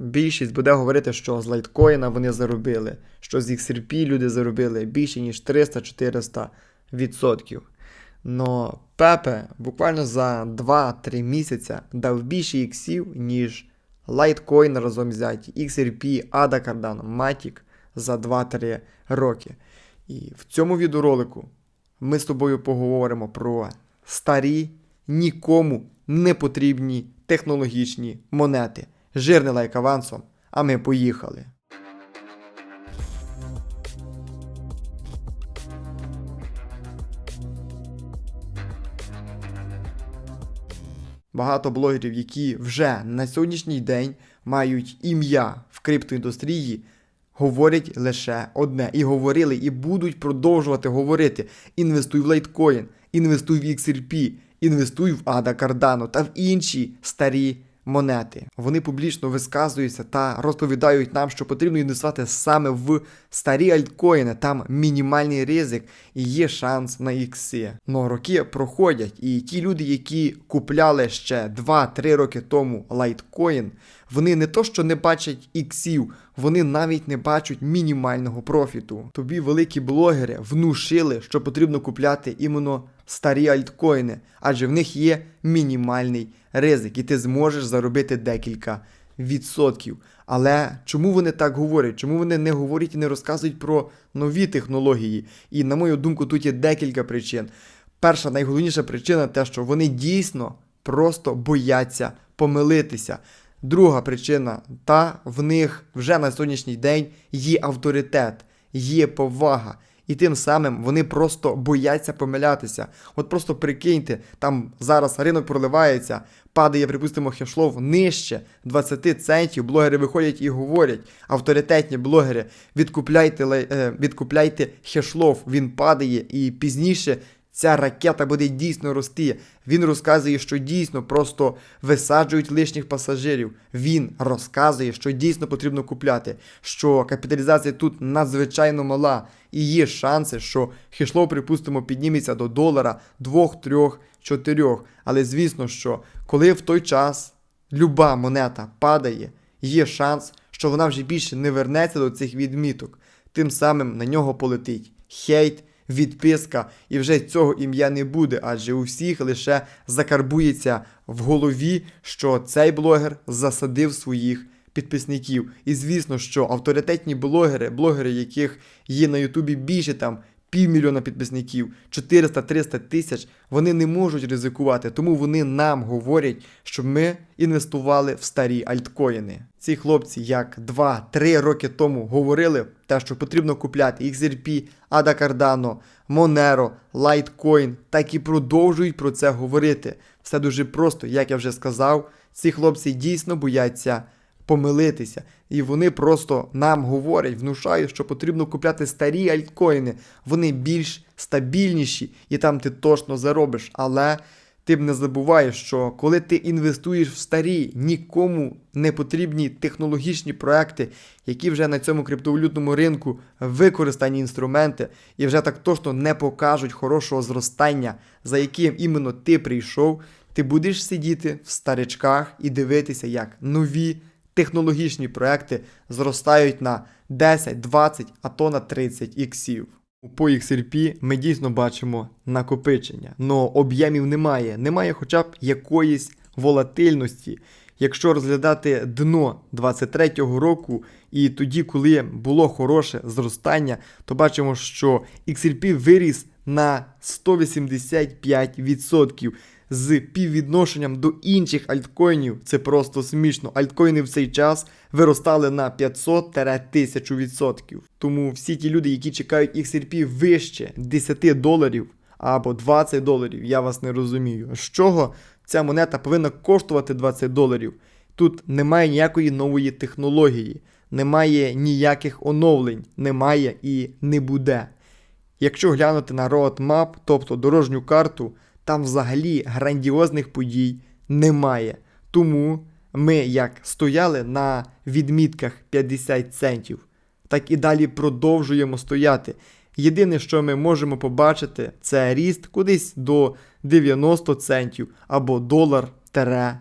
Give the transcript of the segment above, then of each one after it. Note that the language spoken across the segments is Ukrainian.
більшість буде говорити, що з лайткоїна вони заробили, що з XRP люди заробили більше, ніж 300-400 відсотків. Но Пепе буквально за 2-3 місяця дав більше іксів, ніж лайткоін разом взяті, XRP, ADA Cardano, Matic за 2-3 роки. І в цьому відеоролику ми з тобою поговоримо про старі, нікому не потрібні технологічні монети. Жирний лайк авансом, а ми поїхали. Багато блогерів, які вже на сьогоднішній день мають ім'я в криптоіндустрії, говорять лише одне. І говорили, і будуть продовжувати говорити: інвестуй в лайткоін, інвестуй в XRP, інвестуй в ADA Cardano та в інші старі монети. Вони публічно висказуються та розповідають нам, що потрібно інвестувати саме в старі альткоїни. Там мінімальний ризик і є шанс на ікси. Но роки проходять, і ті люди, які купляли ще 2-3 роки тому лайткоін, вони не то що не бачать іксів, вони навіть не бачать мінімального профіту. Тобі великі блогери внушили, що потрібно купляти іменно старі альткоїни, адже в них є мінімальний ризик, і ти зможеш заробити декілька відсотків. Але чому вони так говорять? Чому вони не говорять і не розказують про нові технології? І на мою думку, тут є декілька причин. Перша найголовніша причина те, що вони дійсно просто бояться помилитися. Друга причина, та в них вже на сьогоднішній день є авторитет, є повага. І тим самим вони просто бояться помилятися. От просто прикиньте, там зараз ринок проливається, падає, припустимо, хешлов нижче 20 центів. Блогери виходять і говорять, авторитетні блогери, відкупляйте, е, відкупляйте хешлов, він падає, і пізніше ця ракета буде дійсно рости. Він розказує, що дійсно просто висаджують лишніх пасажирів. Він розказує, що дійсно потрібно купляти, що капіталізація тут надзвичайно мала, і є шанси, що хешлов, припустимо, підніметься до долара 2, 3, 4. Але звісно, що коли в той час люба монета падає, є шанс, що вона вже більше не вернеться до цих відміток. Тим самим на нього полетить хейт, відписка, і вже цього ім'я не буде, адже у всіх лише закарбується в голові, що цей блогер засадив своїх підписників. І звісно, що авторитетні блогери, блогери, яких є на Ютубі більше там півмільйона підписників, 400-300 тисяч, вони не можуть ризикувати, тому вони нам говорять, щоб ми інвестували в старі альткоїни. Ці хлопці, як 2-3 роки тому говорили, те, що потрібно купляти XRP, ADA Cardano, Monero, Litecoin, так і продовжують про це говорити. Все дуже просто, як я вже сказав, ці хлопці дійсно бояться помилитися. І вони просто нам говорять, внушають, що потрібно купляти старі альткоїни. Вони більш стабільніші, і там ти точно заробиш. Але ти б не забуваєш, що коли ти інвестуєш в старі, нікому не потрібні технологічні проекти, які вже на цьому криптовалютному ринку використані інструменти, і вже так точно не покажуть хорошого зростання, за яким іменно ти прийшов, ти будеш сидіти в старичках і дивитися, як нові технологічні проекти зростають на 10, 20, а то на 30 іксів. По XRP ми дійсно бачимо накопичення, но об'ємів немає, немає хоча б якоїсь волатильності. Якщо розглядати дно 23-го року і тоді, коли було хороше зростання, то бачимо, що XRP виріс на 185% з піввідношенням до інших альткоїнів. Це просто смішно. Альткоїни в цей час виростали на 500-1000%. Тому всі ті люди, які чекають XRP вище 10 доларів або 20 доларів, я вас не розумію. З чого ця монета повинна коштувати 20 доларів? Тут немає ніякої нової технології, немає ніяких оновлень, немає і не буде. Якщо глянути на roadmap, тобто дорожню карту, там взагалі грандіозних подій немає. Тому ми як стояли на відмітках 50 центів, так і далі продовжуємо стояти. Єдине, що ми можемо побачити, це ріст кудись до 90 центів або долар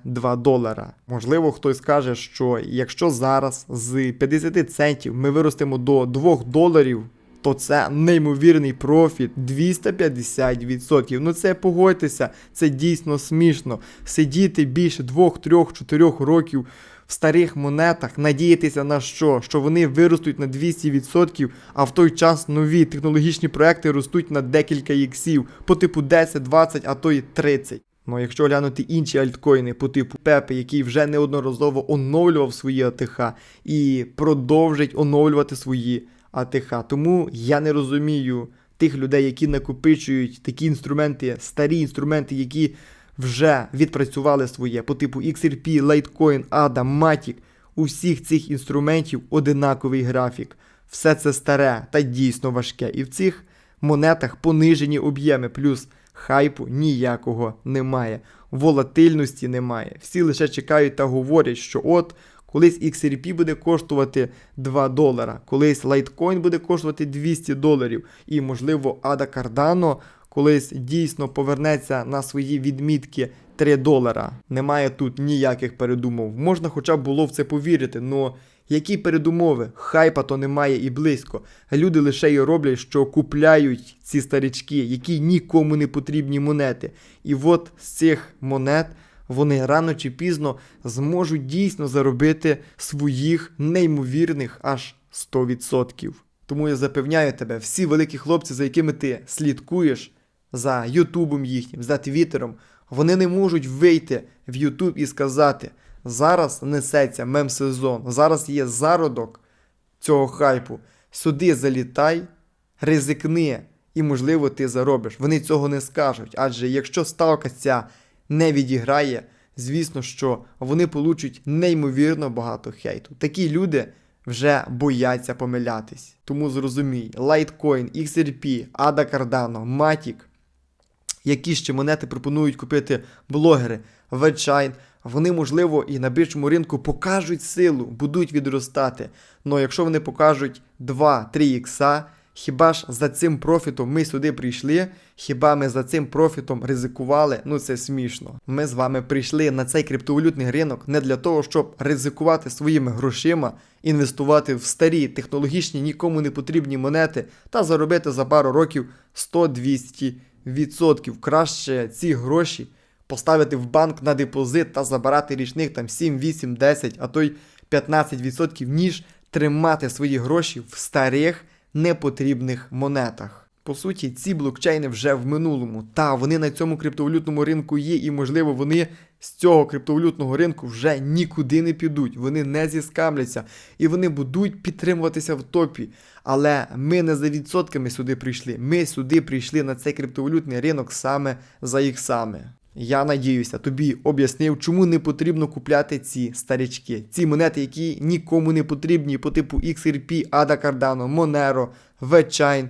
2 долара. Можливо, хтось скаже, що якщо зараз з 50 центів ми виростемо до 2 доларів, то це неймовірний профіт 250%. Ну це погодьтеся, це дійсно смішно. Сидіти більше 2, 3, 4 років в старих монетах, надіятися на що? Що вони виростуть на 200%, а в той час нові технологічні проекти ростуть на декілька іксів, по типу 10, 20, а то й 30. Ну, якщо глянути інші альткоїни по типу Пепе, який вже неодноразово оновлював свої АТХ і продовжить оновлювати свої АТХ. Тому я не розумію тих людей, які накопичують такі інструменти, старі інструменти, які вже відпрацювали своє по типу XRP, Litecoin, ADA, Matic. У всіх цих інструментів одинаковий графік. Все це старе та дійсно важке. І в цих монетах понижені об'єми, плюс хайпу ніякого немає, волатильності немає. Всі лише чекають та говорять, що от колись XRP буде коштувати 2 долара, колись Litecoin буде коштувати 200 доларів, і, можливо, ADA Cardano колись дійсно повернеться на свої відмітки 3 долара. Немає тут ніяких передумов. Можна хоча б було в це повірити, но які передумови? Хайпа то немає і близько. Люди лише й роблять, що купляють ці старички, які нікому не потрібні монети. І от з цих монет вони рано чи пізно зможуть дійсно заробити своїх неймовірних аж 100%. Тому я запевняю тебе, всі великі хлопці, за якими ти слідкуєш, за Ютубом їхнім, за Твіттером, вони не можуть вийти в Ютуб і сказати: зараз несеться мем-сезон, зараз є зародок цього хайпу. Сюди залітай, ризикни, і, можливо, ти заробиш. Вони цього не скажуть. Адже якщо ставка ця не відіграє, звісно, що вони получать неймовірно багато хейту. Такі люди вже бояться помилятись. Тому зрозумій, Litecoin, XRP, ADA Cardano, Matic, які ще монети пропонують купити блогери, Вебчайн, вони, можливо, і на бірчому ринку покажуть силу, будуть відростати. Але якщо вони покажуть 2-3 ікса, хіба ж за цим профітом ми сюди прийшли? Хіба ми за цим профітом ризикували? Ну це смішно. Ми з вами прийшли на цей криптовалютний ринок не для того, щоб ризикувати своїми грошима, інвестувати в старі технологічні, нікому не потрібні монети та заробити за пару років 100-200 відсотків. Краще ці гроші поставити в банк на депозит та забирати річних там 7, 8, 10, а то й 15%, ніж тримати свої гроші в старих непотрібних монетах. По суті, ці блокчейни вже в минулому. Та вони на цьому криптовалютному ринку є, і, можливо, вони з цього криптовалютного ринку вже нікуди не підуть, вони не зіскамляться і вони будуть підтримуватися в топі. Але ми не за відсотками сюди прийшли. Ми сюди прийшли на цей криптовалютний ринок саме за іксами. Я надіюся, тобі об'яснив, чому не потрібно купляти ці старички, ці монети, які нікому не потрібні, по типу XRP, ADA Cardano, Monero, VChain,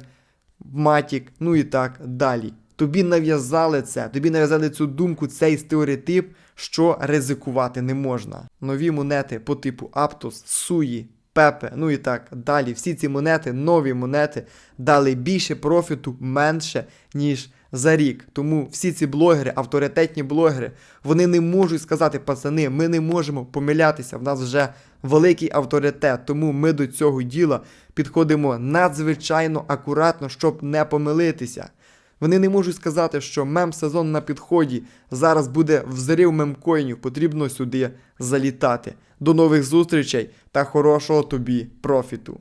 Matic, ну і так далі. Тобі нав'язали це, тобі нав'язали цю думку, цей стереотип, що ризикувати не можна. Нові монети по типу Aptos, Sui, Pepe, ну і так далі. Всі ці монети, нові монети, дали більше профіту менше, ніж за рік. Тому всі ці блогери, авторитетні блогери, вони не можуть сказати, пацани, ми не можемо помилятися. В нас вже великий авторитет, тому ми до цього діла підходимо надзвичайно акуратно, щоб не помилитися. Вони не можуть сказати, що мем-сезон на підході, зараз буде взрив мемкоїнів, потрібно сюди залітати. До нових зустрічей та хорошого тобі профіту!